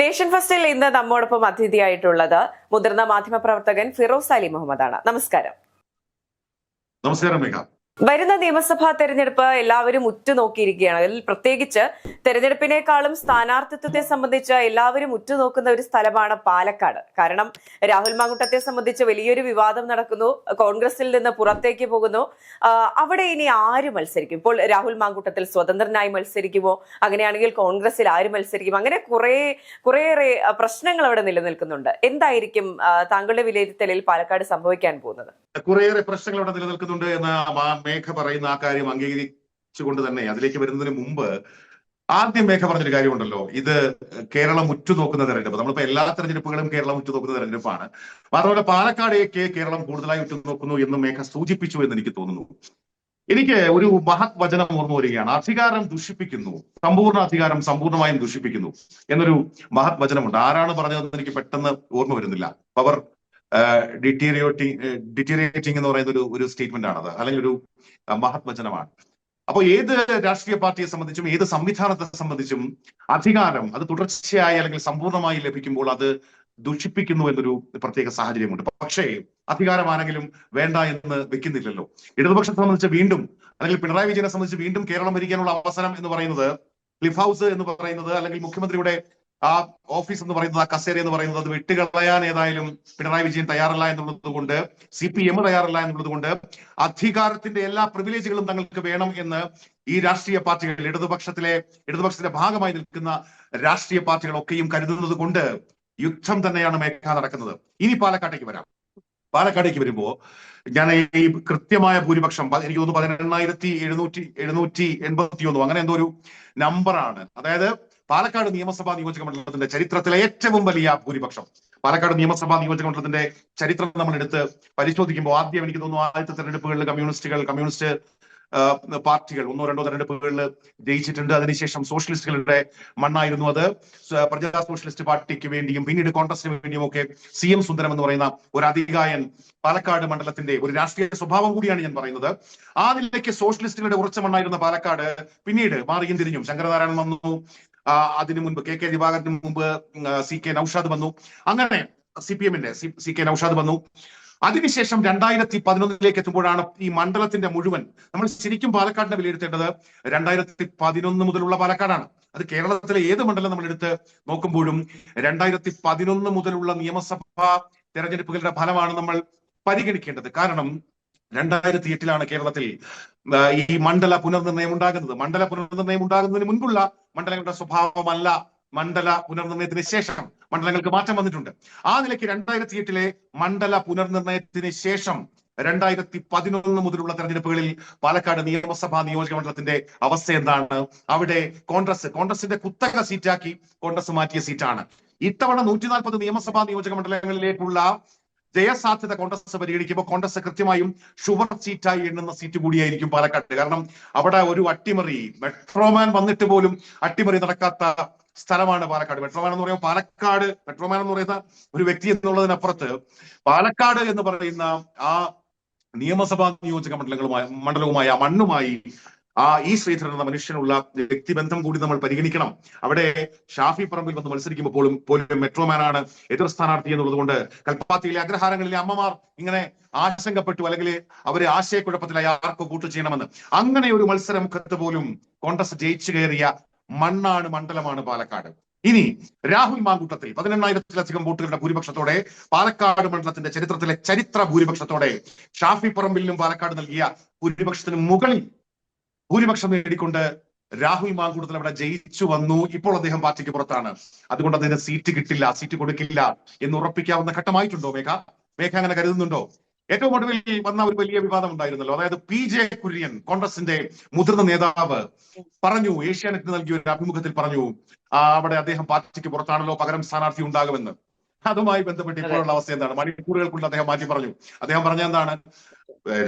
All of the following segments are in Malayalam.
നേഷൻ ഫസ്റ്റിൽ ഇന്ന് നമ്മോടൊപ്പം അതിഥിയായിട്ടുള്ളത് മുതിർന്ന മാധ്യമപ്രവർത്തകൻ ഫിറോസ് അലി മുഹമ്മദാണ്. നമസ്കാരം. നമസ്കാരം മേഘ വരുന്ന നിയമസഭാ തെരഞ്ഞെടുപ്പ് എല്ലാവരും ഉറ്റുനോക്കിയിരിക്കുകയാണ്. അതിൽ പ്രത്യേകിച്ച് തെരഞ്ഞെടുപ്പിനേക്കാളും സ്ഥാനാർത്ഥിത്വത്തെ സംബന്ധിച്ച് എല്ലാവരും ഉറ്റുനോക്കുന്ന ഒരു സ്ഥലമാണ് പാലക്കാട്. കാരണം രാഹുൽ മാങ്കുട്ടത്തെ സംബന്ധിച്ച് വലിയൊരു വിവാദം നടക്കുന്നു. കോൺഗ്രസിൽ നിന്ന് പുറത്തേക്ക് പോകുന്നു. അവിടെ ഇനി ആര് മത്സരിക്കും? ഇപ്പോൾ രാഹുൽ മാങ്കുട്ടത്തിൽ സ്വതന്ത്രനായി മത്സരിക്കുമോ? അങ്ങനെയാണെങ്കിൽ കോൺഗ്രസിൽ ആര് മത്സരിക്കും? അങ്ങനെ കുറേ കുറേയേറെ പ്രശ്നങ്ങൾ അവിടെ നിലനിൽക്കുന്നുണ്ട്. എന്തായിരിക്കും താങ്കളുടെ വിലയിരുത്തലിൽ പാലക്കാട് സംഭവിക്കാൻ പോകുന്നത്? കുറേയേറെ പ്രശ്നങ്ങൾ അവിടെ നിലനിൽക്കുന്നുണ്ട് എന്ന് മേഘ പറയുന്ന ആ കാര്യം അംഗീകരിച്ചുകൊണ്ട് തന്നെ അതിലേക്ക് വരുന്നതിന് മുമ്പ് ആദ്യം മേഘ പറഞ്ഞൊരു കാര്യമുണ്ടല്ലോ. ഇത് കേരളം ഉറ്റുനോക്കുന്ന തെരഞ്ഞെടുപ്പ്. നമ്മളിപ്പോ എല്ലാ തെരഞ്ഞെടുപ്പുകളും കേരളം ഉറ്റുനോക്കുന്ന തെരഞ്ഞെടുപ്പാണ്. മാത്രമല്ല കെ കേരളം കൂടുതലായി ഉറ്റുനോക്കുന്നു എന്ന് മേഘ സൂചിപ്പിച്ചു എന്ന് എനിക്ക് തോന്നുന്നു. എനിക്ക് ഒരു മഹത് വചനം ഓർമ്മ വരികയാണ്. അധികാരം ദുഷിപ്പിക്കുന്നു. സമ്പൂർണ അധികാരം സമ്പൂർണമായും ദുഷിപ്പിക്കുന്നു എന്നൊരു മഹത് വചനമുണ്ട്. ആരാണ് പറഞ്ഞതെന്ന് എനിക്ക് പെട്ടെന്ന് ഓർമ്മ വരുന്നില്ല. പവർ ഡിറ്റീരിയോട്ടിങ് ഡിറ്റീരിയേറ്റിംഗ് എന്ന് പറയുന്ന ഒരു ഒരു സ്റ്റേറ്റ്മെന്റ് ആണത്. അല്ലെങ്കിൽ ഒരു മഹത്വചനമാണ്. അപ്പോൾ ഏത് രാഷ്ട്രീയ പാർട്ടിയെ സംബന്ധിച്ചും ഏത് സംവിധാനത്തെ സംബന്ധിച്ചും അധികാരം അത് തുടർച്ചയായി അല്ലെങ്കിൽ സമ്പൂർണമായി ലഭിക്കുമ്പോൾ അത് ദുഷിപ്പിക്കുന്നു എന്നൊരു പ്രത്യേക സാഹചര്യമുണ്ട്. പക്ഷേ അധികാരമാണെങ്കിലും വേണ്ട എന്ന് വെക്കുന്നില്ലല്ലോ. ഇടതുപക്ഷത്തെ സംബന്ധിച്ച് വീണ്ടും അല്ലെങ്കിൽ പിണറായി വിജയനെ സംബന്ധിച്ച് വീണ്ടും കേരളം ഭരിക്കാനുള്ള അവസരം എന്ന് പറയുന്നത് ക്ലിഫ് ഹൗസ് എന്ന് പറയുന്നത് അല്ലെങ്കിൽ മുഖ്യമന്ത്രിയുടെ ആ ഓഫീസ് എന്ന് പറയുന്നത് ആ കസേര എന്ന് പറയുന്നത് അത് വിട്ടുകളയാൻ ഏതായാലും പിണറായി വിജയൻ തയ്യാറല്ല എന്നുള്ളത് കൊണ്ട് സി പി എം തയ്യാറല്ല എന്നുള്ളത് കൊണ്ട് അധികാരത്തിന്റെ എല്ലാ പ്രിവിലേജുകളും തങ്ങൾക്ക് വേണം എന്ന് ഈ രാഷ്ട്രീയ പാർട്ടികൾ ഇടതുപക്ഷത്തിലെ ഇടതുപക്ഷത്തിന്റെ ഭാഗമായി നിൽക്കുന്ന രാഷ്ട്രീയ പാർട്ടികളൊക്കെയും കരുതുന്നത് കൊണ്ട് യുദ്ധം തന്നെയാണ് മേഘ നടക്കുന്നത്. ഇനി പാലക്കാട്ടേക്ക് വരാം. പാലക്കാടേക്ക് വരുമ്പോ ഞാൻ ഈ കൃത്യമായ ഭൂരിപക്ഷം എനിക്ക് തോന്നുന്നു പതിനെണ്ണായിരത്തി എഴുന്നൂറ്റി എഴുന്നൂറ്റി എൺപത്തി ഒന്നും അങ്ങനെ എന്തോ ഒരു നമ്പറാണ് അതായത് പാലക്കാട് നിയമസഭാ നിയോജക മണ്ഡലത്തിന്റെ ചരിത്രത്തിലെ ഏറ്റവും വലിയ ഭൂരിപക്ഷം. പാലക്കാട് നിയമസഭാ നിയോജക മണ്ഡലത്തിന്റെ ചരിത്രം നമ്മൾ എടുത്ത് പരിശോധിക്കുമ്പോൾ ആദ്യം എനിക്ക് തോന്നുന്നു ആദ്യത്തെ തെരഞ്ഞെടുപ്പുകളിൽ കമ്മ്യൂണിസ്റ്റുകൾ കമ്മ്യൂണിസ്റ്റ് പാർട്ടികൾ ഒന്നോ രണ്ടോ തെരഞ്ഞെടുപ്പുകളിൽ ജയിച്ചിട്ടുണ്ട്. അതിനുശേഷം സോഷ്യലിസ്റ്റുകളുടെ മണ്ണായിരുന്നു അത്. പ്രജാ സോഷ്യലിസ്റ്റ് പാർട്ടിക്ക് വേണ്ടിയും പിന്നീട് കോൺഗ്രസിന് വേണ്ടിയും ഒക്കെ സി എം സുന്ദരം എന്ന് പറയുന്ന ഒരു അധികായൻ പാലക്കാട് മണ്ഡലത്തിന്റെ ഒരു രാഷ്ട്രീയ സ്വഭാവം കൂടിയാണ് ഞാൻ പറയുന്നത്. ആ നിലയ്ക്ക് സോഷ്യലിസ്റ്റുകളുടെ ഉറച്ച മണ്ണായിരുന്ന പാലക്കാട് പിന്നീട് മാറിയും തിരിഞ്ഞും ശങ്കരനാരായണൻ വന്നു. അതിനു മുൻപ് കെ കെ ദിവാകരന് മുമ്പ് സി കെ നൌഷാദ് വന്നു. അങ്ങനെ സി പി എമ്മിന്റെ സി കെ നൌഷാദ് വന്നു. അതിനുശേഷം രണ്ടായിരത്തി പതിനൊന്നിലേക്ക് എത്തുമ്പോഴാണ് ഈ മണ്ഡലത്തിന്റെ മുഴുവൻ നമ്മൾ ശരിക്കും പാലക്കാടിനെ വിലയിരുത്തേണ്ടത് രണ്ടായിരത്തി പതിനൊന്ന് മുതലുള്ള പാലക്കാടാണ്. അത് കേരളത്തിലെ ഏത് മണ്ഡലം നമ്മൾ എടുത്ത് നോക്കുമ്പോഴും രണ്ടായിരത്തി പതിനൊന്ന് മുതലുള്ള നിയമസഭാ തെരഞ്ഞെടുപ്പുകളുടെ ഫലമാണ് നമ്മൾ പരിഗണിക്കേണ്ടത്. കാരണം രണ്ടായിരത്തി എട്ടിലാണ് കേരളത്തിൽ ഈ മണ്ഡല പുനർനിർണയം ഉണ്ടാകുന്നത്. മണ്ഡല പുനർനിർണയം ഉണ്ടാകുന്നതിന് മുൻപുള്ള മണ്ഡലങ്ങളുടെ സ്വഭാവമല്ല മണ്ഡല പുനർനിർണയത്തിന് ശേഷം മണ്ഡലങ്ങൾക്ക് മാറ്റം വന്നിട്ടുണ്ട്. ആ നിലയ്ക്ക് രണ്ടായിരത്തി എട്ടിലെ മണ്ഡല പുനർനിർണയത്തിന് ശേഷം രണ്ടായിരത്തി പതിനൊന്ന് മുതലുള്ള തെരഞ്ഞെടുപ്പുകളിൽ പാലക്കാട് നിയമസഭാ നിയോജക മണ്ഡലത്തിന്റെ അവസ്ഥ എന്താണ്? അവിടെ കോൺഗ്രസ് കോൺഗ്രസിന്റെ കുത്തക സീറ്റാക്കി കോൺഗ്രസ് മാറ്റിയ സീറ്റാണ്. ഇത്തവണ നൂറ്റി നാൽപ്പത് നിയമസഭാ നിയോജക മണ്ഡലങ്ങളിലേക്കുള്ള ജയസാധ്യത കോൺഗ്രസ് പരിഗണിക്കുമ്പോൾ കോൺഗ്രസ് കൃത്യമായും ഷുവർ സീറ്റായി എണ്ണുന്ന സീറ്റ് കൂടിയായിരിക്കും പാലക്കാട്. കാരണം അവിടെ ഒരു അട്ടിമറി മെട്രോമാൻ വന്നിട്ട് പോലും അട്ടിമറി നടക്കാത്ത സ്ഥലമാണ് പാലക്കാട്. മെട്രോമാൻ എന്ന് പറയുമ്പോൾ പാലക്കാട് മെട്രോമാൻ എന്ന് പറയുന്ന ഒരു വ്യക്തി എന്നുള്ളതിനപ്പുറത്ത് പാലക്കാട് എന്ന് പറയുന്ന ആ നിയമസഭാ നിയോജക മണ്ഡലങ്ങളുമായി മണ്ഡലവുമായി ആ മണ്ണുമായി ആ ഈ ശ്രീധരൻ എന്ന മനുഷ്യനുള്ള വ്യക്തിബന്ധം കൂടി നമ്മൾ പരിഗണിക്കണം. അവിടെ ഷാഫി പറമ്പിൽ വന്ന് മത്സരിക്കുമ്പോൾ പോലും പോലും മെട്രോമാനാണ് എതിർ സ്ഥാനാർത്ഥി എന്നുള്ളത് കൊണ്ട് കൽപ്പാത്തിയിലെ അഗ്രഹാരങ്ങളിലെ അമ്മമാർ ഇങ്ങനെ ആശങ്കപ്പെട്ടു അല്ലെങ്കിൽ അവരെ ആശയക്കുഴപ്പത്തിലായി ആർക്ക് കൂട്ടു ചെയ്യണമെന്ന്. അങ്ങനെ ഒരു മത്സരം കത്ത് പോലും കോൺഗ്രസ് ജയിച്ചു കയറിയ മണ്ണാണ് മണ്ഡലമാണ് പാലക്കാട്. ഇനി രാഹുൽ മാങ്കൂട്ടത്തിൽ പതിനെണ്ണായിരത്തിലധികം വോട്ടുകളുടെ ഭൂരിപക്ഷത്തോടെ പാലക്കാട് മണ്ഡലത്തിന്റെ ചരിത്രത്തിലെ ചരിത്ര ഭൂരിപക്ഷത്തോടെ ഷാഫി പറമ്പിലിനും പാലക്കാട് നൽകിയ ഭൂരിപക്ഷത്തിന് മുകളിൽ ഭൂരിപക്ഷം നേടിക്കൊണ്ട് രാഹുൽ മാങ്കൂട്ടത്തിൽ അവിടെ ജയിച്ചു വന്നു. ഇപ്പോൾ അദ്ദേഹം പാർട്ടിക്ക് പുറത്താണ്. അതുകൊണ്ട് അദ്ദേഹം സീറ്റ് കിട്ടില്ല സീറ്റ് കൊടുക്കില്ല എന്ന് ഉറപ്പിക്കാവുന്ന ഘട്ടമായിട്ടുണ്ടോ മേഘ? മേഘ അങ്ങനെ കരുതുന്നുണ്ടോ? ഏറ്റവും ഒടുവിൽ വന്ന ഒരു വലിയ വിവാദം ഉണ്ടായിരുന്നല്ലോ. അതായത് പി ജെ കുര്യൻ കോൺഗ്രസിന്റെ മുതിർന്ന നേതാവ് പറഞ്ഞു ഏഷ്യാനെറ്റ് നൽകിയ ഒരു അഭിമുഖത്തിൽ പറഞ്ഞു അവിടെ അദ്ദേഹം പാർട്ടിക്ക് പുറത്താണല്ലോ പകരം സ്ഥാനാർത്ഥി ഉണ്ടാകുമെന്ന്. അതുമായി ബന്ധപ്പെട്ട് ഇപ്പോഴുള്ള അവസ്ഥ എന്താണ്? മണിക്കൂറുകൾക്കുള്ള അദ്ദേഹം മാറ്റി പറഞ്ഞു. അദ്ദേഹം പറഞ്ഞ എന്താണ്?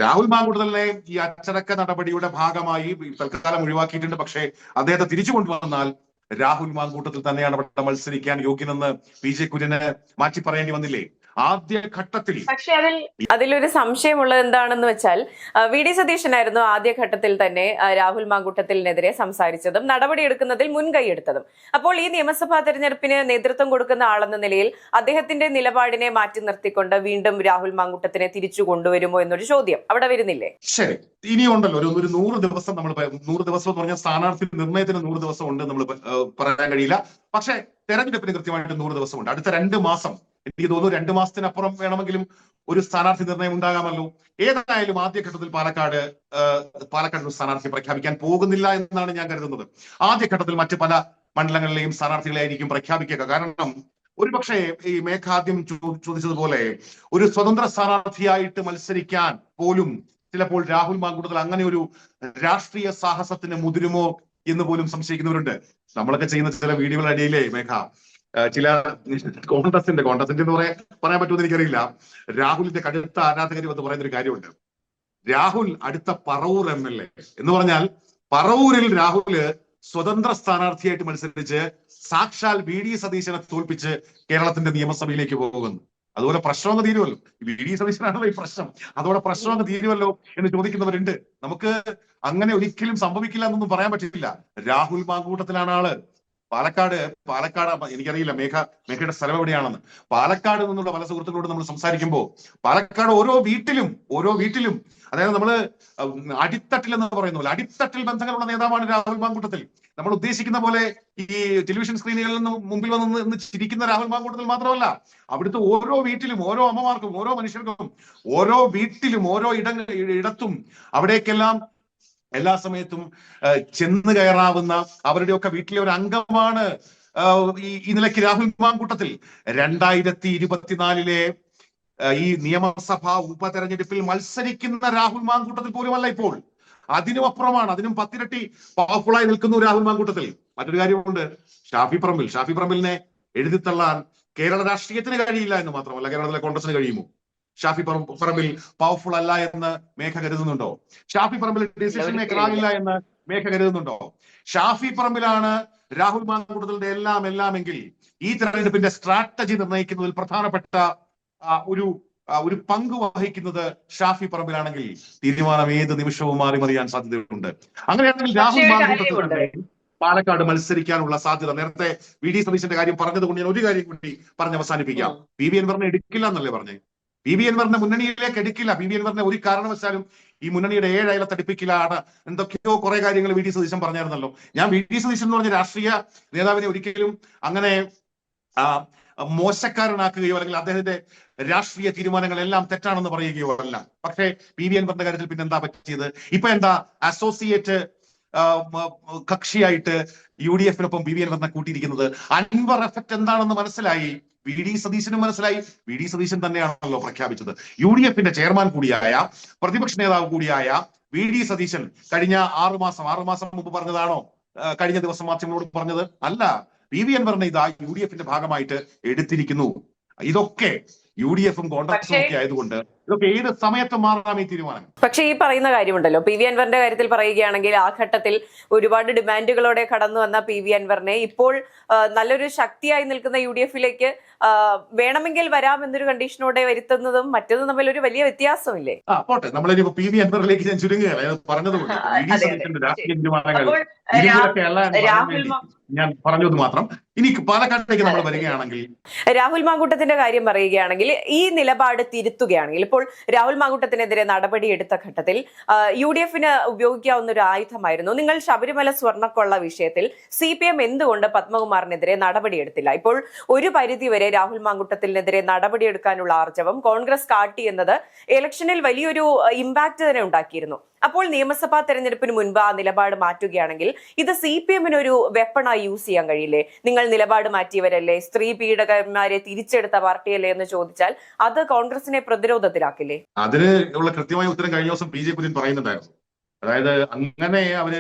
രാഹുൽ മാങ്കുടലിനെ ഈ അച്ചടക്ക നടപടിയുടെ ഭാഗമായി തൽക്കാലം ഒഴിവാക്കിയിട്ടുണ്ട്. പക്ഷേ അദ്ദേഹത്തെ തിരിച്ചു കൊണ്ടുവന്നാൽ രാഹുൽ മാങ്കൂട്ടത്തിൽ തന്നെയാണ് അവിടെ മത്സരിക്കാൻ യോഗ്യനെന്ന് പി ജെ കുര്യന് മാറ്റി പറയേണ്ടി വന്നില്ലേ? ആദ്യ ഘട്ടത്തിൽ പക്ഷെ അതിൽ അതിലൊരു സംശയമുള്ളത് എന്താണെന്ന് വെച്ചാൽ വി. ഡി. സതീശനായിരുന്നു ആദ്യഘട്ടത്തിൽ തന്നെ രാഹുൽ മാങ്കൂട്ടത്തിനെതിരെ സംസാരിച്ചതും നടപടിയെടുക്കുന്നതിൽ മുൻകൈയെടുത്തതും. അപ്പോൾ ഈ നിയമസഭാ തെരഞ്ഞെടുപ്പിന് നേതൃത്വം കൊടുക്കുന്ന ആളെന്ന നിലയിൽ അദ്ദേഹത്തിന്റെ നിലപാടിനെ മാറ്റി നിർത്തിക്കൊണ്ട് വീണ്ടും രാഹുൽ മാങ്കൂട്ടത്തിനെ തിരിച്ചു കൊണ്ടുവരുമോ എന്നൊരു ചോദ്യം അവിടെ വരുന്നില്ലേ? ശരി. ഇനിയുണ്ടല്ലോ ഒരു ഒരു നൂറ് ദിവസം നമ്മൾ നൂറ് ദിവസം എന്ന് പറഞ്ഞാൽ സ്ഥാനാർത്ഥി നിർണയത്തിന് നൂറ് ദിവസം ഉണ്ട് നമ്മൾ പറയാൻ കഴിയില്ല. പക്ഷേ തെരഞ്ഞെടുപ്പിന് കൃത്യമായിട്ട് നൂറ് ദിവസമുണ്ട്. അടുത്ത രണ്ട് മാസം എനിക്ക് തോന്നുന്നു രണ്ടു മാസത്തിനപ്പുറം വേണമെങ്കിലും ഒരു സ്ഥാനാർത്ഥി നിർണയം ഉണ്ടാകാമല്ലോ. ഏതായാലും ആദ്യഘട്ടത്തിൽ പാലക്കാട് പാലക്കാട് ഒരു സ്ഥാനാർത്ഥി പ്രഖ്യാപിക്കാൻ പോകുന്നില്ല എന്നാണ് ഞാൻ കരുതുന്നത്. ആദ്യഘട്ടത്തിൽ മറ്റ് പല മണ്ഡലങ്ങളിലെയും സ്ഥാനാർത്ഥികളായിരിക്കും പ്രഖ്യാപിക്കുക. കാരണം ഒരുപക്ഷെ ഈ മേഘ ആദ്യം ചോദിച്ചതുപോലെ ഒരു സ്വതന്ത്ര സ്ഥാനാർത്ഥിയായിട്ട് മത്സരിക്കാൻ പോലും ചിലപ്പോൾ രാഹുൽ മാങ്കൂട്ടത്തിൽ അങ്ങനെ ഒരു രാഷ്ട്രീയ സാഹസത്തിന് മുതിരുമോ എന്ന് പോലും സംശയിക്കുന്നവരുണ്ട്. നമ്മളൊക്കെ ചെയ്യുന്ന ചില വീഡിയോകളുടെ അടിയിലേ മേഘ ചില കോൺഗ്രസിന്റെ കോൺഗ്രസിന്റെ എന്ന് പറയാൻ പറയാൻ പറ്റുമെന്ന് എനിക്കറിയില്ല. രാഹുലിന്റെ കടുത്ത ആരാധകർ എന്ന് പറയുന്ന ഒരു കാര്യമുണ്ട്. രാഹുൽ അടുത്ത പറവൂർ എം എൽ എ. എന്ന് പറഞ്ഞാൽ പറവൂരിൽ രാഹുൽ സ്വതന്ത്ര സ്ഥാനാർത്ഥിയായിട്ട് മത്സരിച്ച് സാക്ഷാൽ വി ഡി സതീശനെ തോൽപ്പിച്ച് കേരളത്തിന്റെ നിയമസഭയിലേക്ക് പോകുന്നു. അതുപോലെ പ്രശ്നം അങ്ങ് തീരുമല്ലോ. വി ഡി സതീശനാണല്ലോ ഈ പ്രശ്നം. അതോടെ പ്രശ്നം അങ്ങ് തീരുമല്ലോ എന്ന് ചോദിക്കുന്നവരുണ്ട്. നമുക്ക് അങ്ങനെ ഒരിക്കലും സംഭവിക്കില്ല എന്നൊന്നും പറയാൻ പറ്റില്ല. രാഹുൽ മാങ്കൂട്ടത്തിലാണ് ആൾ. പാലക്കാട് പാലക്കാട് എനിക്കറിയില്ല മേഘ മേഘയുടെ സ്ഥലം എവിടെയാണെന്ന്. പാലക്കാട് നിന്നുള്ള പല സുഹൃത്തുക്കളോട് നമ്മൾ സംസാരിക്കുമ്പോൾ പാലക്കാട് ഓരോ വീട്ടിലും ഓരോ വീട്ടിലും അതായത് നമ്മൾ അടിത്തട്ടിൽ എന്ന് പറയുന്നു അടിത്തട്ടിൽ ബന്ധങ്ങളുള്ള നേതാവാണ് രാഹുൽ മാങ്കൂട്ടത്തിൽ. നമ്മൾ ഉദ്ദേശിക്കുന്ന പോലെ ഈ ടെലിവിഷൻ സ്ക്രീനുകളിൽ നിന്ന് മുമ്പിൽ വന്ന് നിന്ന് ചിരിക്കുന്ന രാഹുൽ മാങ്കൂട്ടത്തിൽ മാത്രമല്ല അവിടുത്തെ ഓരോ വീട്ടിലും ഓരോ അമ്മമാർക്കും ഓരോ മനുഷ്യർക്കും ഓരോ വീട്ടിലും ഓരോ ഇട ഇടത്തും അവിടേക്കെല്ലാം എല്ലാ സമയത്തും ചെന്ന് കയറാവുന്ന അവരുടെയൊക്കെ വീട്ടിലെ ഒരു അംഗമാണ് ഈ ഈ നിലയ്ക്ക് രാഹുൽ മാങ്കൂട്ടത്തിൽ. രണ്ടായിരത്തി ഇരുപത്തിനാലിലെ ഈ നിയമസഭാ ഉപതെരഞ്ഞെടുപ്പിൽ മത്സരിക്കുന്ന രാഹുൽ മാങ്കൂട്ടത്തിൽ പോലുമല്ല ഇപ്പോൾ. അതിനും അപ്പുറമാണ് അതിനും പത്തിരട്ടി പവർഫുള്ളായി നിൽക്കുന്നു രാഹുൽ മാങ്കൂട്ടത്തിൽ. മറ്റൊരു കാര്യമുണ്ട് ഷാഫി പറമ്പിൽ. ഷാഫി പറമ്പിലിനെ എഴുതിത്തള്ളാൻ കേരള രാഷ്ട്രീയത്തിന് കഴിയില്ല എന്ന് മാത്രമല്ല കേരളത്തിലെ കോൺഗ്രസിന് കഴിയുമോ? ഷാഫി പറമ്പ് പറമ്പിൽ പവർഫുൾ അല്ല എന്ന് മേഘ കരുതുന്നുണ്ടോ? ഷാഫി പറമ്പിൽ ഡിസിഷൻ മേക്കർ ആകില്ല എന്ന് മേഘ കരുതുന്നുണ്ടോ? ഷാഫി പറമ്പിലാണ് രാഹുൽ മാങ്കൂട്ടത്തിന്റെ എല്ലാം എല്ലാം എങ്കിൽ ഈ തെരഞ്ഞെടുപ്പിന്റെ സ്ട്രാറ്റജി നിർണയിക്കുന്നതിൽ പ്രധാനപ്പെട്ട ഒരു ഒരു പങ്ക് വഹിക്കുന്നത് ഷാഫി പറമ്പിലാണെങ്കിൽ തീരുമാനം ഏത് നിമിഷവും മാറി മറിയാൻ സാധ്യതയുണ്ട്. അങ്ങനെയാണെങ്കിൽ രാഹുൽ മാങ്കൂട്ടത്തിൽ പാലക്കാട് മത്സരിക്കാനുള്ള സാധ്യത. നേരത്തെ വി ഡി സതീശന്റെ കാര്യം പറഞ്ഞതുകൊണ്ട് ഞാൻ ഒരു കാര്യം കൂടി പറഞ്ഞ് അവസാനിപ്പിക്കാം. പി വി അൻവറിനെ എടുക്കില്ല എന്നല്ലേ പറഞ്ഞേ? പി വി അൻവറിനെ മുന്നണിയിലേക്ക് എടുക്കില്ല. പി വി അൻവറിനെ ഒരു കാരണവശാലും ഈ മുന്നണിയുടെ ഏഴ് അയല തടിപ്പിക്കലാണ്. എന്തൊക്കെയോ കുറെ കാര്യങ്ങൾ വി ഡി സതീശൻ പറഞ്ഞായിരുന്നല്ലോ. ഞാൻ വി ഡി സതീശൻ എന്ന് പറഞ്ഞ രാഷ്ട്രീയ നേതാവിനെ ഒരിക്കലും അങ്ങനെ മോശക്കാരനാക്കുകയോ അല്ലെങ്കിൽ അദ്ദേഹത്തിന്റെ രാഷ്ട്രീയ തീരുമാനങ്ങളെല്ലാം തെറ്റാണെന്ന് പറയുകയോ അല്ല. പക്ഷേ പി വി എൻവറിന്റെ കാര്യത്തിൽ പിന്നെ എന്താ പറ്റിയത്? ഇപ്പൊ എന്താ അസോസിയേറ്റ് കക്ഷിയായിട്ട് യു ഡി എഫിനൊപ്പം ബി വി അൻവറിനെ കൂട്ടിയിരിക്കുന്നത്? അൻവർ എഫക്ട് എന്താണെന്ന് മനസ്സിലായി? വി ഡി സതീശനും മനസ്സിലായി. വി ഡി സതീശൻ തന്നെയാണല്ലോ പ്രഖ്യാപിച്ചത്. യു ഡി എഫിന്റെ ചെയർമാൻ കൂടിയായ പ്രതിപക്ഷ നേതാവ് കൂടിയായ വി ഡി സതീശൻ കഴിഞ്ഞ ആറു മാസം ആറു മാസം മുമ്പ് പറഞ്ഞതാണോ? കഴിഞ്ഞ ദിവസം മാധ്യമങ്ങളോട് പറഞ്ഞത്? അല്ല. പി വി അൻവറിനെ ഇതാ യു ഡി എഫിന്റെ ഭാഗമായിട്ട് എടുത്തിരിക്കുന്നു. ഇതൊക്കെ യു ഡി എഫും കോൺഗ്രസും ഒക്കെ ആയതുകൊണ്ട് ഇതൊക്കെ ഏത് സമയത്തും മാറാം ഈ തീരുമാനം? പക്ഷേ ഈ പറയുന്ന കാര്യമുണ്ടല്ലോ. പി വി അൻവറിന്റെ കാര്യത്തിൽ പറയുകയാണെങ്കിൽ ആ ഘട്ടത്തിൽ ഒരുപാട് ഡിമാൻഡുകളോടെ കടന്നു വന്ന പി വി അൻവറിനെ ഇപ്പോൾ നല്ലൊരു ശക്തിയായി നിൽക്കുന്ന യു ഡി എഫിലേക്ക് വേണമെങ്കിൽ വരാം എന്നൊരു കണ്ടീഷനോടെ വരുത്തുന്നതും മറ്റതും തമ്മിൽ ഒരു വലിയ വ്യത്യാസമില്ലേ? ആ പോട്ടെ. നമ്മളിനി പി വി അൻവറിലേക്ക് ഞാൻ ചുരുങ്ങുകയാണ്. പറഞ്ഞതുകൊണ്ട് രാഷ്ട്രീയ തീരുമാനങ്ങൾ. രാഹുൽ ഞാൻ പറഞ്ഞത് മാത്രം. ഇനി പാലക്കാട്ടേക്ക് നമ്മൾ വരികയാണെങ്കിൽ രാഹുൽ മാങ്കൂട്ടത്തിന്റെ കാര്യം പറയുകയാണെങ്കിൽ ഈ നിലപാട് തിരുത്തുകയാണെങ്കിൽ ഇപ്പോൾ രാഹുൽ മാങ്കൂട്ടത്തിനെതിരെ നടപടി എടുത്ത ഘട്ടത്തിൽ യു ഡി എഫിന് ഉപയോഗിക്കാവുന്ന ഒരു ആയുധമായിരുന്നു. നിങ്ങൾ ശബരിമല സ്വർണക്കൊള്ള വിഷയത്തിൽ സി പി എം എന്തുകൊണ്ട് പത്മകുമാറിനെതിരെ നടപടിയെടുത്തില്ല? ഇപ്പോൾ ഒരു പരിധിവരെ രാഹുൽ മാങ്കൂട്ടത്തിനെതിരെ നടപടിയെടുക്കാനുള്ള ആർജവം കോൺഗ്രസ് കാട്ടി എന്നത് ഇലക്ഷനിൽ വലിയൊരു ഇമ്പാക്ട് തന്നെ ഉണ്ടാക്കിയിരുന്നു. അപ്പോൾ നിയമസഭാ തെരഞ്ഞെടുപ്പിന് മുൻപ് ആ നിലപാട് മാറ്റുകയാണെങ്കിൽ ഇത് സി പി എമ്മിന് ഒരു വെപ്പണായി യൂസ് ചെയ്യാൻ കഴിയില്ലേ? നിങ്ങൾ നിലപാട് മാറ്റിയവരല്ലേ? സ്ത്രീ പീഡകന്മാരെ തിരിച്ചെടുത്ത പാർട്ടിയല്ലേ എന്ന് ചോദിച്ചാൽ അത് കോൺഗ്രസിനെ പ്രതിരോധത്തിലാക്കില്ലേ? അതിന് ഉള്ള കൃത്യമായ ഉത്തരം കഴിഞ്ഞ ദിവസം ബി ജെ പി പറയുന്നുണ്ടായിരുന്നു. അതായത് അങ്ങനെ അവർ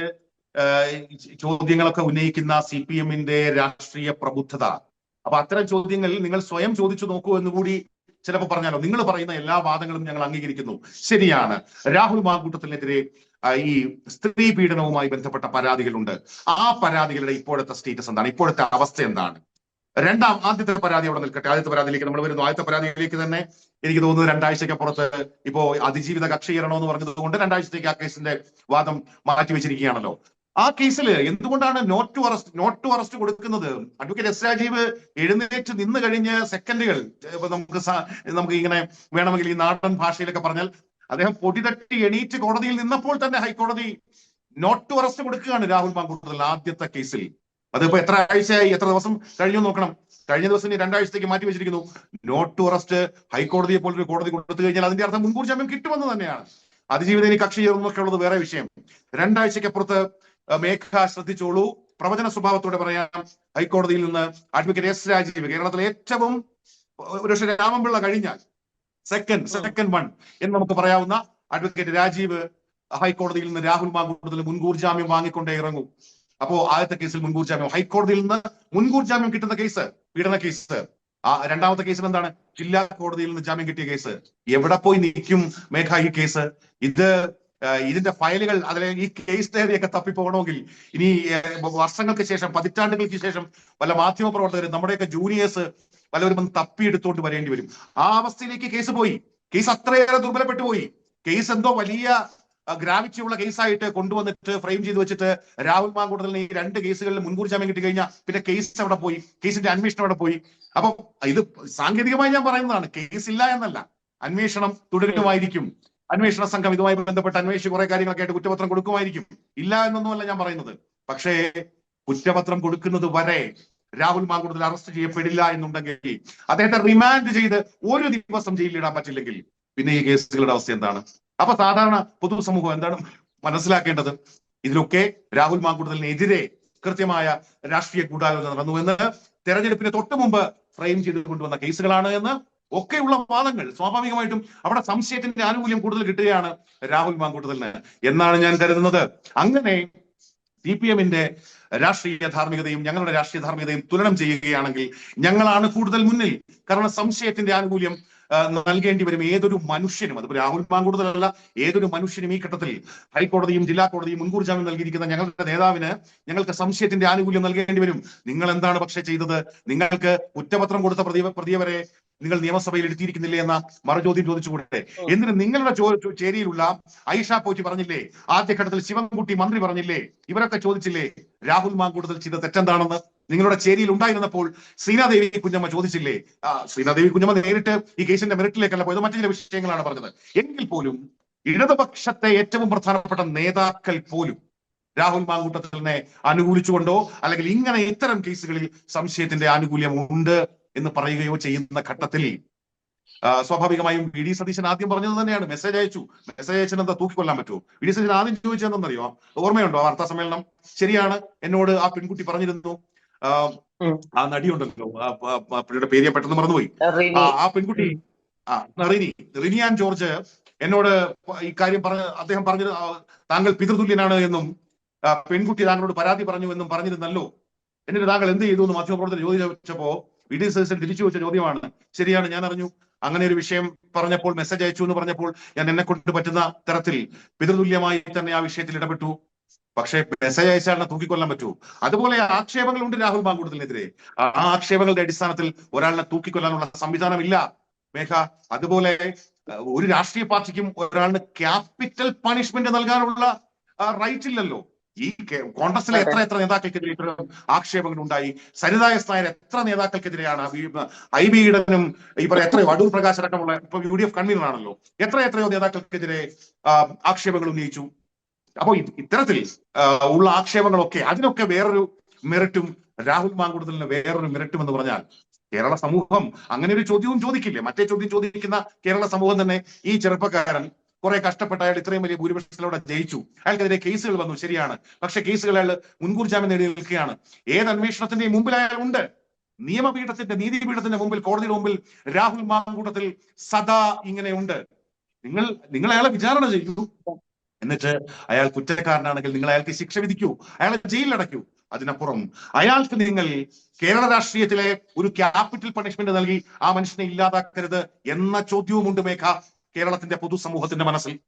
ചോദ്യങ്ങളൊക്കെ ഉന്നയിക്കുന്ന സി പി എമ്മിന്റെ രാഷ്ട്രീയ പ്രബുദ്ധത. അപ്പൊ അത്തരം ചോദ്യങ്ങൾ നിങ്ങൾ സ്വയം ചോദിച്ചു നോക്കൂ എന്ന് കൂടി ചിലപ്പോൾ പറഞ്ഞാലോ? നിങ്ങൾ പറയുന്ന എല്ലാ വാദങ്ങളും ഞങ്ങൾ അംഗീകരിക്കുന്നു. ശരിയാണ്. രാഹുൽ മാങ്കൂട്ടത്തിനെതിരെ ഈ സ്ത്രീ പീഡനവുമായി ബന്ധപ്പെട്ട പരാതികളുണ്ട്. ആ പരാതികളുടെ ഇപ്പോഴത്തെ സ്റ്റേറ്റസ് എന്താണ്? ഇപ്പോഴത്തെ അവസ്ഥ എന്താണ്? രണ്ടാം ആദ്യത്തെ പരാതി അവിടെ നിൽക്കട്ടെ. ആദ്യത്തെ പരാതിയിലേക്ക് നമ്മൾ വരുന്നു. ആദ്യത്തെ പരാതിയിലേക്ക് തന്നെ എനിക്ക് തോന്നുന്നു രണ്ടാഴ്ചയ്ക്ക് അപ്പുറത്ത് ഇപ്പോ അതിജീവിത കക്ഷീകരണം എന്ന് പറഞ്ഞതുകൊണ്ട് രണ്ടാഴ്ചത്തേക്ക് ആ കേസിന്റെ വാദം മാറ്റിവെച്ചിരിക്കുകയാണല്ലോ. ആ കേസിൽ എന്തുകൊണ്ടാണ് not to arrest not to arrest കൊടുക്കുന്നത്? അഡ്വക്കേറ്റ് എസ് രാജീവ് എഴുന്നേറ്റ് നിന്ന് കഴിഞ്ഞ സെക്കൻഡുകൾ നമുക്ക് നമുക്ക് ഇങ്ങനെ വേണമെങ്കിൽ ഈ നാടൻ ഭാഷയിലൊക്കെ പറഞ്ഞാൽ അദ്ദേഹം പൊടിതട്ടി എണീറ്റ് കോടതിയിൽ നിന്നപ്പോൾ തന്നെ ഹൈക്കോടതി നോട്ട് ടു അറസ്റ്റ് കൊടുക്കുകയാണ് രാഹുൽ മാങ്കൂട്ടത്തിൽ ആദ്യത്തെ കേസിൽ. അതിപ്പോ എത്ര ആഴ്ചയായി? എത്ര ദിവസം കഴിഞ്ഞു നോക്കണം. കഴിഞ്ഞ ദിവസം രണ്ടാഴ്ചത്തേക്ക് മാറ്റി വെച്ചിരിക്കുന്നു. നോട്ട് ടു അറസ്റ്റ് ഹൈക്കോടതിയെ പോലൊരു കോടതി കൊടുത്തു കഴിഞ്ഞാൽ അതിന്റെ അർത്ഥം മുൻകൂർ ജാമ്യം കിട്ടുമെന്ന് തന്നെയാണ്. അതിജീവിത ഇനി കക്ഷി ചേർന്നൊക്കെ ഉള്ളത് വേറെ വിഷയം. രണ്ടാഴ്ചക്കപ്പുറത്ത് മേഘ ശ്രദ്ധിച്ചോളൂ. പ്രവചന സ്വഭാവത്തോടെ പറയാം. ഹൈക്കോടതിയിൽ നിന്ന് അഡ്വക്കേറ്റ് എസ് രാജീവ് കേരളത്തിലെ ഏറ്റവും ഒരുപക്ഷെ രാമൻപിള്ള കഴിഞ്ഞാൽ സെക്കൻഡ് സെക്കൻഡ് വൺ എന്ന് നമുക്ക് പറയാവുന്ന അഡ്വക്കേറ്റ് രാജീവ് ഹൈക്കോടതിയിൽ നിന്ന് രാഹുൽ മാങ്കൂട്ടത്തിൽ മുൻകൂർ ജാമ്യം വാങ്ങിക്കൊണ്ടേ ഇറങ്ങും. അപ്പോ ആദ്യത്തെ കേസിൽ മുൻകൂർ ജാമ്യം. ഹൈക്കോടതിയിൽ നിന്ന് മുൻകൂർ ജാമ്യം കിട്ടുന്ന കേസ് പീഡന കേസ്. ആ രണ്ടാമത്തെ കേസിൽ എന്താണ്? ജില്ലാ കോടതിയിൽ നിന്ന് ജാമ്യം കിട്ടിയ കേസ്. എവിടെ പോയി നിൽക്കും മേഘ ഈ കേസ്? ഇത് ഇതിന്റെ ഫയലുകൾ അതിലെ ഈ കേസ് ഡയറിയൊക്കെ തപ്പിപ്പോകണമെങ്കിൽ ഇനി വർഷങ്ങൾക്ക് ശേഷം പതിറ്റാണ്ടുകൾക്ക് ശേഷം വല്ല മാധ്യമ പ്രവർത്തകരും നമ്മുടെയൊക്കെ ജൂനിയേഴ്സ് പലവരും വന്ന് തപ്പിയെടുത്തോണ്ട് വരേണ്ടി വരും. ആ അവസ്ഥയിലേക്ക് കേസ് പോയി. കേസ് അത്രയേറെ ദുർബലപ്പെട്ടു പോയി. കേസ് എന്തോ വലിയ ഗ്രാവിറ്റി ഉള്ള കേസായിട്ട് കൊണ്ടുവന്നിട്ട് ഫ്രെയിം ചെയ്ത് വെച്ചിട്ട് രാഹുൽ മാങ്കൂട്ടലിന് ഈ രണ്ട് കേസുകളിൽ മുൻകൂർ ജാമ്യം കിട്ടി കഴിഞ്ഞാൽ പിന്നെ കേസ് അവിടെ പോയി. കേസിന്റെ അന്വേഷണം അവിടെ പോയി. അപ്പൊ ഇത് സാങ്കേതികമായി ഞാൻ പറയുന്നതാണ്. കേസ് ഇല്ല എന്നല്ല. അന്വേഷണം തുടരുമായിരിക്കും. അന്വേഷണ സംഘം ഇതുമായി ബന്ധപ്പെട്ട് അന്വേഷിച്ച് കുറെ കാര്യങ്ങളൊക്കെ ആയിട്ട് കുറ്റപത്രം കൊടുക്കുമായിരിക്കും. ഇല്ല എന്നൊന്നുമല്ല ഞാൻ പറയുന്നത്. പക്ഷേ കുറ്റപത്രം കൊടുക്കുന്നത് വരെ രാഹുൽ മാങ്കൂട്ടത്തിൽ അറസ്റ്റ് ചെയ്യപ്പെടില്ല എന്നുണ്ടെങ്കിൽ അദ്ദേഹത്തെ റിമാൻഡ് ചെയ്ത് ഒരു ദിവസം ജയിലിലിടാൻ പറ്റില്ലെങ്കിൽ പിന്നെ ഈ കേസുകളുടെ അവസ്ഥ എന്താണ്? അപ്പൊ സാധാരണ പൊതുസമൂഹം എന്താണ് മനസ്സിലാക്കേണ്ടത്? ഇതിലൊക്കെ രാഹുൽ മാങ്കുടലിനെതിരെ കൃത്യമായ രാഷ്ട്രീയ ഗൂഢാലോചന നടന്നു എന്ന് തെരഞ്ഞെടുപ്പിന് തൊട്ട് മുമ്പ് ഫ്രെയിം ചെയ്ത് കൊണ്ടുവന്ന കേസുകളാണ് എന്ന് ഒക്കെയുള്ള വാദങ്ങൾ സ്വാഭാവികമായിട്ടും അവിടെ സംശയത്തിന്റെ ആനുകൂല്യം കൂടുതൽ കിട്ടുകയാണ് രാഹുൽ മാങ്കൂട്ടലിന് എന്നാണ് ഞാൻ കരുതുന്നത്. അങ്ങനെ സി പി എമ്മിന്റെ രാഷ്ട്രീയ ധാർമ്മികതയും ഞങ്ങളുടെ രാഷ്ട്രീയ ധാർമ്മികതയും തുലനം ചെയ്യുകയാണെങ്കിൽ ഞങ്ങളാണ് കൂടുതൽ മുന്നിൽ. കാരണം സംശയത്തിന്റെ ആനുകൂല്യം നൽകേണ്ടി വരും ഏതൊരു മനുഷ്യനും അതിപ്പോ രാഹുൽ മാങ്കൂടുതലല്ല ഏതൊരു മനുഷ്യനും ഈ ഘട്ടത്തിൽ ഹൈക്കോടതിയും ജില്ലാ കോടതിയും മുൻകൂർ ജാമ്യം നൽകിയിരിക്കുന്ന ഞങ്ങളുടെ നേതാവിന് ഞങ്ങൾക്ക് സംശയത്തിന്റെ ആനുകൂല്യം നൽകേണ്ടി വരും. നിങ്ങൾ എന്താണ് പക്ഷേ ചെയ്തത്? നിങ്ങൾക്ക് കുറ്റപത്രം കൊടുത്ത പ്രതി പ്രതിയവരെ നിങ്ങൾ നിയമസഭയിൽ എടുത്തിരിക്കുന്നില്ലേ എന്ന മറുചോദ്യം ചോദിച്ചുകൂടെ? എന്നിട്ട് നിങ്ങളുടെ ചേരിയിലുള്ള ഐഷ പോറ്റി പറഞ്ഞില്ലേ? ആദ്യഘട്ടത്തിൽ ശിവൻകുട്ടി മന്ത്രി പറഞ്ഞില്ലേ? ഇവരൊക്കെ ചോദിച്ചില്ലേ? രാഹുൽ മാങ്കൂട്ടത്തിൽ ചെയ്ത തെറ്റെന്താണെന്ന് നിങ്ങളുടെ ചേരിയിൽ ഉണ്ടായിരുന്നപ്പോൾ ശ്രീനാദേവി കുഞ്ഞമ്മ ചോദിച്ചില്ലേ? ശ്രീനാദേവി കുഞ്ഞമ്മ നേരിട്ട് ഈ കേസിന്റെ മെറിറ്റിലേക്കല്ല പോയത് മറ്റു ചില വിഷയങ്ങളാണ് പറഞ്ഞത്. എങ്കിൽ പോലും ഇടതുപക്ഷത്തെ ഏറ്റവും പ്രധാനപ്പെട്ട നേതാക്കൾ പോലും രാഹുൽ മാങ്കൂട്ടത്തിനെ അനുകൂലിച്ചുകൊണ്ടോ അല്ലെങ്കിൽ ഇങ്ങനെ ഇത്തരം കേസുകളിൽ സംശയത്തിന്റെ ആനുകൂല്യം ഉണ്ട് എന്ന് പറയുകയോ ചെയ്യുന്ന ഘട്ടത്തിൽ സ്വാഭാവികമായും വി ഡി സതീശൻ ആദ്യം പറഞ്ഞത് തന്നെയാണ്. മെസ്സേജ് അയച്ചു. മെസ്സേജ് അയച്ചാൽ എന്താ തൂക്കിക്കൊല്ലാൻ പറ്റുമോ വി ഡി സതീശൻ ആദ്യം ചോദിച്ചതെന്നറിയോ ഓർമ്മയുണ്ടോ? വാർത്താ സമ്മേളനം ശരിയാണ്. എന്നോട് ആ പെൺകുട്ടി പറഞ്ഞിരുന്നു. ആ, നടിയുണ്ടല്ലോ. പുള്ളിയുടെ പേര് ഞാൻ പെട്ടെന്ന് മറന്നുപോയി. ആ പെൺകുട്ടി. ആ റിനി. റിനിയാൻ ജോർജ് എന്നോട് ഈ കാര്യം പറഞ്ഞ അദ്ദേഹം പറഞ്ഞത് താങ്കൾ പിതൃതുല്യനാണ് എന്നും പെൺകുട്ടി താങ്കളോട് പരാതി പറഞ്ഞു എന്നും പറഞ്ഞിരുന്നല്ലോ. എന്നിട്ട് താങ്കൾ എന്ത് ചെയ്തു എന്ന് മാധ്യമപ്രവർത്തകർ ചോദിച്ചപ്പോ വി ഡി സതീശൻ തിരിച്ചു വെച്ച ചോദ്യമാണ്. ശരിയാണ് ഞാൻ അറിഞ്ഞു. അങ്ങനെ ഒരു വിഷയം പറഞ്ഞപ്പോൾ മെസ്സേജ് അയച്ചു എന്ന് പറഞ്ഞപ്പോൾ ഞാൻ എന്നെ കൊണ്ട് പറ്റുന്ന തരത്തിൽ പിതൃതുല്യമായി തന്നെ ആ വിഷയത്തിൽ ഇടപെട്ടു. പക്ഷേ മെസ്സേജ് അയച്ചാൽ തൂക്കിക്കൊല്ലാൻ പറ്റൂ. അതുപോലെ ആക്ഷേപങ്ങൾ ഉണ്ട് രാഹുൽ മാങ്കൂട്ടത്തിനെതിരെ. ആ ആക്ഷേപങ്ങളുടെ അടിസ്ഥാനത്തിൽ ഒരാളിനെ തൂക്കിക്കൊല്ലാനുള്ള സംവിധാനമില്ല. മേഘ അതുപോലെ ഒരു രാഷ്ട്രീയ പാർട്ടിക്കും ഒരാളിന് ക്യാപിറ്റൽ പണിഷ്മെന്റ് നൽകാനുള്ള റൈറ്റ് ഇല്ലല്ലോ. ഈ കോൺഗ്രസിലെ എത്ര എത്ര നേതാക്കൾക്കെതിരെ ഇത്തരം ആക്ഷേപങ്ങൾ ഉണ്ടായി സരിത എസ് നായർ എത്ര നേതാക്കൾക്കെതിരെയാണ് ഐ ബി ഈഡനും ഈ പറയുന്ന എത്രയോ അടൂർ പ്രകാശ് അടക്കമുള്ള ഇപ്പൊ യു ഡി എഫ് കൺവീനർ ആണല്ലോ എത്ര എത്രയോ നേതാക്കൾക്കെതിരെ ആക്ഷേപങ്ങൾ ഉന്നയിച്ചു. അപ്പോ ഇത് ഇത്തരത്തിൽ ഉള്ള ആക്ഷേപങ്ങളൊക്കെ അതിനൊക്കെ വേറൊരു മെറിറ്റും രാഹുൽ മാങ്കുടലിന് വേറൊരു മെറിറ്റും എന്ന് പറഞ്ഞാൽ കേരള സമൂഹം അങ്ങനെ ഒരു ചോദ്യവും ചോദിക്കില്ലേ? മറ്റേ ചോദ്യം ചോദിക്കുന്ന കേരള സമൂഹം തന്നെ ഈ ചെറുപ്പക്കാരൻ കുറെ കഷ്ടപ്പെട്ട് അയാൾ ഇത്രയും വലിയ ഭൂരിപക്ഷത്തിലൂടെ ജയിച്ചു. അയാൾക്കെതിരെ കേസുകൾ വന്നു ശരിയാണ്. പക്ഷെ കേസുകൾ അയാൾ മുൻകൂർ ജാമ്യം നേടി നിൽക്കുകയാണ്. ഏത് അന്വേഷണത്തിന്റെയും മുമ്പിൽ അയാൾ ഉണ്ട്. നിയമപീഠത്തിന്റെ നീതിപീഠത്തിന്റെ മുമ്പിൽ കോടതിയുടെ മുമ്പിൽ രാഹുൽ മാങ്കൂട്ടത്തിൽ സദാ ഇങ്ങനെയുണ്ട് നിങ്ങൾ നിങ്ങൾ അയാളെ വിചാരണ ചെയ്യൂ. എന്നിട്ട് അയാൾ കുറ്റക്കാരനാണെങ്കിൽ നിങ്ങൾ അയാൾക്ക് ശിക്ഷ വിധിക്കൂ. അയാളെ ജയിലിലടയ്ക്കൂ. അതിനപ്പുറം അയാൾക്ക് നിങ്ങൾ കേരള രാഷ്ട്രീയത്തിലെ ഒരു ക്യാപിറ്റൽ പണിഷ്മെന്റ് നൽകി ആ മനുഷ്യനെ ഇല്ലാതാക്കരുത് എന്ന ചോദ്യവുമുണ്ട് മേഘ. കേരളത്തിന്റെ പൊതുസമൂഹത്തിന്റെ മനസ്സിൽ.